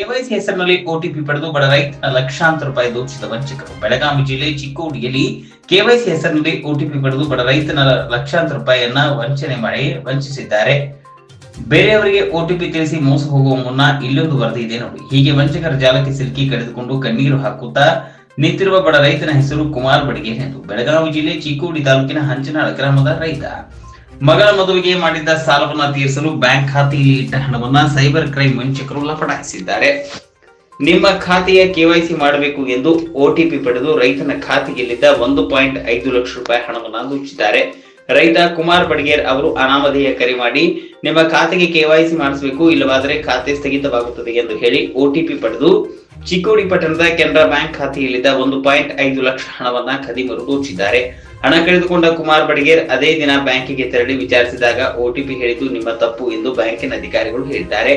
KYC ಹೆಸರಿನಲ್ಲಿ OTP ಪಡೆದು ಬಡ ರೈತನ ಲಕ್ಷಾಂತರ ರೂಪಾಯಿ ದೋಚಿದ ವಂಚಕರು. ಬೆಳಗಾವಿ ಜಿಲ್ಲೆ ಚಿಕ್ಕೋಡಿಯಲ್ಲಿ ಕೆವೈಸಿ ಹೆಸರಿನಲ್ಲಿ ಓಟಿಪಿ ಪಡೆದು ಬಡ ರೈತನ ಲಕ್ಷಾಂತರ ರೂಪಾಯಿಯನ್ನ ವಂಚನೆ ಮಾಡಿ ವಂಚಿಸಿದ್ದಾರೆ. ಬೇರೆಯವರಿಗೆ ಓಟಿಪಿ ತಿಳಿಸಿ ಮೋಸ ಹೋಗುವ ಮುನ್ನ ಇಲ್ಲೊಂದು ವರದಿ ಇದೆ ನೋಡಿ. ಹೀಗೆ ವಂಚಕರ ಜಾಲಕ್ಕೆ ಸಿಲುಕಿ ಕಳೆದುಕೊಂಡು ಕಣ್ಣೀರು ಹಾಕುತ್ತಾ ನಿಂತಿರುವ ಬಡ ರೈತನ ಹೆಸರು ಕುಮಾರ್ ಬಡಿಗೇರ್ ಎಂದು. ಬೆಳಗಾವಿ ಜಿಲ್ಲೆ ಚಿಕ್ಕೋಡಿ ತಾಲೂಕಿನ ಹಂಚನಾಳ ಗ್ರಾಮದ ರೈತ. ಮಗಳ ಮದುವೆಗೆ ಮಾಡಿದ್ದ ಸಾಲವನ್ನ ತೀರಿಸಲು ಬ್ಯಾಂಕ್ ಖಾತೆಯಲ್ಲಿ ಇಟ್ಟ ಹಣವನ್ನ ಸೈಬರ್ ಕ್ರೈಮ್ ವಂಚಕರು ಲಪಟಾಯಿಸಿದ್ದಾರೆ. ನಿಮ್ಮ ಖಾತೆಯ ಕೆವೈಸಿ ಮಾಡಬೇಕು ಎಂದು ಒಟಿಪಿ ಪಡೆದು ರೈತನ ಖಾತೆಯಲ್ಲಿದ್ದ ಒಂದು ಪಾಯಿಂಟ್ ಐದು ಲಕ್ಷ ರೂಪಾಯಿ ಹಣವನ್ನು ದೋಚಿದ್ದಾರೆ ರೈತ ಕುಮಾರ್ ಬಡ್ಗೇರ್ ಅವರು ಅನಾಮಧೇಯ ಕರೆ ಮಾಡಿ, ನಿಮ್ಮ ಖಾತೆಗೆ ಕೆವೈಸಿ ಮಾಡಿಸಬೇಕು, ಇಲ್ಲವಾದರೆ ಖಾತೆ ಸ್ಥಗಿತವಾಗುತ್ತದೆ ಎಂದು ಹೇಳಿ ಒಟಿಪಿ ಪಡೆದು, ಚಿಕ್ಕೋಡಿ ಪಟ್ಟಣದ ಕೆನರಾ ಬ್ಯಾಂಕ್ ಖಾತೆಯಲ್ಲಿದ್ದ ಒಂದು ಪಾಯಿಂಟ್ ಐದು ಲಕ್ಷ ಹಣವನ್ನ ಖದೀಮರು ದೋಚಿದ್ದಾರೆ ಹಣ ಕಳೆದುಕೊಂಡ ಕುಮಾರ್ ಬಡಿಗೇರ್ ಅದೇ ದಿನ ಬ್ಯಾಂಕಿಗೆ ತೆರಳಿ ವಿಚಾರಿಸಿದಾಗ ಒಟಿಪಿ ಹೇಳಿದ್ದು ನಿಮ್ಮ ತಪ್ಪು ಎಂದು ಬ್ಯಾಂಕಿನ ಅಧಿಕಾರಿಗಳು ಹೇಳಿದ್ದಾರೆ.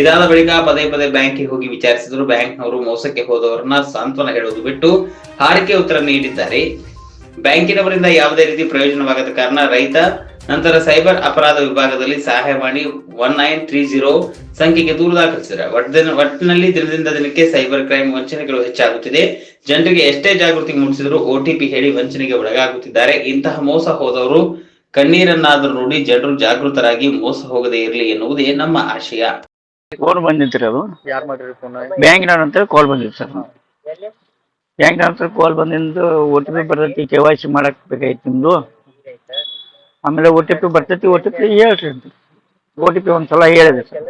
ಇದಾದ ಬಳಿಕ ಪದೇ ಪದೇ ಬ್ಯಾಂಕಿಗೆ ಹೋಗಿ ವಿಚಾರಿಸಿದ್ರು ಬ್ಯಾಂಕ್ನವರು ಮೋಸಕ್ಕೆ ಹೋದವರನ್ನ ಸಾಂತ್ವನ ಹೇಳುವುದು ಬಿಟ್ಟು ಹಾರಿಕೆ ಉತ್ತರ ನೀಡಿದ್ದಾರೆ. ಬ್ಯಾಂಕಿನವರಿಂದ ಯಾವುದೇ ರೀತಿ ಪ್ರಯೋಜನವಾಗದ ಕಾರಣ ರೈತ ನಂತರ ಸೈಬರ್ ಅಪರಾಧ ವಿಭಾಗದಲ್ಲಿ ಸಹಾಯವಾಣಿ ಒನ್ ನೈನ್ ತ್ರೀ ಜೀರೋ ಸಂಖ್ಯೆಗೆ ದೂರು ದಾಖಲಿಸಿದ್ದಾರೆ. ಒಟ್ಟಿನ ಒಟ್ಟಿನಲ್ಲಿ ದಿನದಿಂದ ದಿನಕ್ಕೆ ಸೈಬರ್ ಕ್ರೈಮ್ ವಂಚನೆಗಳು ಹೆಚ್ಚಾಗುತ್ತಿದೆ. ಜನರಿಗೆ ಎಷ್ಟೇ ಜಾಗೃತಿ ಮೂಡಿಸಿದರೂ ಒಟಿಪಿ ಹೇಳಿ ವಂಚನೆಗೆ ಒಳಗಾಗುತ್ತಿದ್ದಾರೆ. ಇಂತಹ ಮೋಸ ಹೋದವರು ಕಣ್ಣೀರನ್ನಾದರೂ ನೋಡಿ ಜನರು ಜಾಗೃತರಾಗಿ ಮೋಸ ಹೋಗದೇ ಇರಲಿ ಎನ್ನುವುದೇ ನಮ್ಮ ಆಶಯ. ಫೋನ್ ಬಂದಿತ್ತು ಅದು? ಯಾರು ಮಾಡಿರಿ ಫೋನ್ ಬ್ಯಾಂಕಿನವ್ರ ಅಂತ ಕಾಲ್ ಬಂದಿತ್ತು ಸರ್. ಬ್ಯಾಂಕಿನ ಕಾಲ್ ಬಂದಿಂದು ಒ ಟಿ ಪಿ ಬರ್ತೈತಿ ಕೆ ವೈ ಸಿ ಮಾಡಕ್ ನಿಮ್ಮದು ಆಮೇಲೆ ಓ ಟಿ ಪಿ ಬರ್ತೈತಿ ಓ ಟಿ ಪಿ ಹೇಳ್ರಿ ಅಂತ. ಓ ಟಿ ಪಿ ಒಂದು ಸಲ ಹೇಳಿದೆ ಸರ್.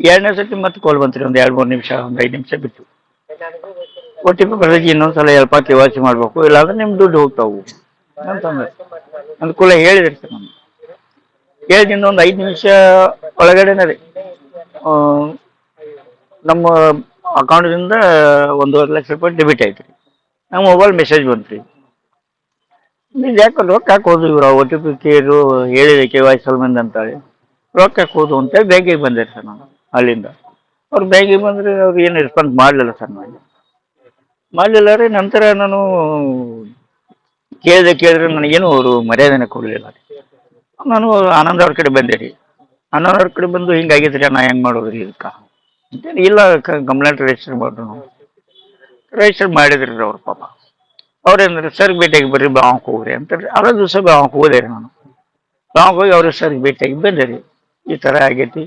ಎರಡನೇ ಸತಿ ಮತ್ತೆ ಕೋಲ್ ಬಂತು ರೀ ಒಂದು ಎರಡು, ಮೂರು ನಿಮಿಷ, ಒಂದು ಐದು ನಿಮಿಷ ಬಿಟ್ಟು. ಓ ಟಿ ಪಿ ಬರ್ತೈತಿ, ಇನ್ನೊಂದು ಸಲ ಎಲ್ಪ ಕೆ ವೈ ಮಾಡಬೇಕು. ಇಲ್ಲಾಂದ್ರೆ ನಿಮ್ಮ ದುಡ್ಡು ಹೋಗ್ತಾವು. ಅಂತಂದ್ರೆ ಅನುಕೂಲ ಹೇಳಿದ್ರಿ ಸರ್ ನಾನು ಹೇಳಿದ ಒಂದು ಐದು ನಿಮಿಷ ಒಳಗಡೆನೇ ರೀ. ನಮ್ಮ ನಮ್ಮ ಅಕೌಂಟಿಂದ ಒಂದೂವರೆ ಲಕ್ಷ ರೂಪಾಯಿ ಡೆಬಿಟ್ ಆಯ್ತು ರೀ. ನಮ್ಮ ಮೊಬೈಲ್ ಮೆಸೇಜ್ ಬಂತು ರೀ ನೀವು ಯಾಕೆ ರೊಕ್ಕ ಹಾಕೋದು ಇವರು ಒ ಟಿ ಪಿ ಕೇರು ಹೇಳಿದೆ ಕೆ ವೈ ಸಲ್ಮಂದ್ ಅಂತೇಳಿ. ರೊಕ್ಕ ಹಾಕೋದು ಅಂತೇಳಿ ಬ್ಯಾಂಕಿಗೆ ಬಂದೆ ಸರ್ ನಾನು, ಅಲ್ಲಿಂದ. ಅವ್ರು ಬ್ಯಾಂಕಿಗೆ ಬಂದರೆ ಅವ್ರು ಏನು ರೆಸ್ಪಾನ್ಸ್ ಮಾಡಲಿಲ್ಲ ಸರ್ ನಾನು ಮಾಡಲಿಲ್ಲ ರೀ ನಂತರ ನಾನು ಕೇಳಿದೆ ಕೇಳಿದ್ರೆ ನನಗೇನು ಅವರು ಮರ್ಯಾದೆನೇ ಕೊಡಲಿಲ್ಲ. ನಾನು ಆನಂದ್ ಅವ್ರ ಕಡೆ ಬಂದೆ ರೀ. ಆನಂದ್ ಅವ್ರ ಕಡೆ ಬಂದು ಹಿಂಗಾಗೈತೆ ರೀ ನಾ ಹೆಂಗೆ ಮಾಡೋದು ರೀ ಇದಕ್ಕೆ ಅಂತೇಳಿ ಇಲ್ಲ ಕಂಪ್ಲೇಂಟ್ ರಿಜಿಸ್ಟರ್ ಮಾಡ್ರು ರಿಜಿಸ್ಟರ್ ಮಾಡಿದ್ರಿ ಅವ್ರ ಪಾಪ. ಅವ್ರೇಂದ್ರೆ ಸರ್ ಭೇಟಿಯಾಗಿ ಬರ್ರಿ ಬ್ಯಾಂಕ್ ಹೋಗ್ರಿ ಅಂತಾರೆ ಅರ ದಿವಸ ಬ್ಯಾಂಕ್ ಹೋದೆ ರೀ ನಾನು. ಬ್ಯಾಂಕ್ ಹೋಗಿ ಅವ್ರ ಸರ್ ಭೇಟಿಯಾಗಿ ಬಂದೆ ರೀ. ಈ ತರ ಆಗೈತಿ.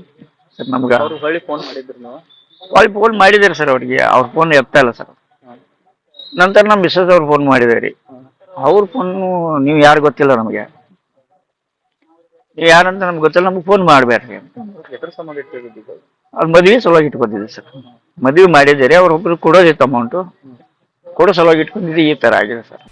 ಸರ್ ನಮ್ಗೆ ಅವ್ರು ಹೊಳ್ಳಿ ಫೋನ್ ಮಾಡಿದ್ರು ನಾವು? ಫೋನ್ ಮಾಡಿದ್ದಾರೆ ಸರ್ ಅವ್ರಿಗೆ. ಅವ್ರ ಫೋನ್ ಎತ್ತಾ ಇಲ್ಲ ಸರ್. ನಂತರ ನಮ್ಮ ಮಿಸ್ಸಸ್ ಅವ್ರು ಫೋನ್ ಮಾಡಿದೆ ರೀ. ಅವ್ರ ಫೋನು ನೀವು ಯಾರು ಗೊತ್ತಿಲ್ಲ ನಮಗೆ. ನೀವು ಯಾರಂತ ನಮ್ಗೆ ಗೊತ್ತಿಲ್ಲ ನಮ್ಗೆ ಫೋನ್ ಮಾಡಬೇಡ್ರಿ ಎದ್ರ ಸಂಬಂಧ ಅವ್ರು ಮದುವೆ ಸಲುವಾಗಿ ಇಟ್ಕೊಂಡಿದ್ದೀವಿ ಸರ್. ಮದುವೆ ಅವ್ರ ಅವ್ರೊಬ್ರು ಕೊಡೋದಿತ್ತು ಅಮೌಂಟು ಕೊಡೋ ಸಲುವಾಗಿ ಇಟ್ಕೊಂಡಿದ್ದು ಈ ಥರ ಆಗಿದೆ ಸರ್.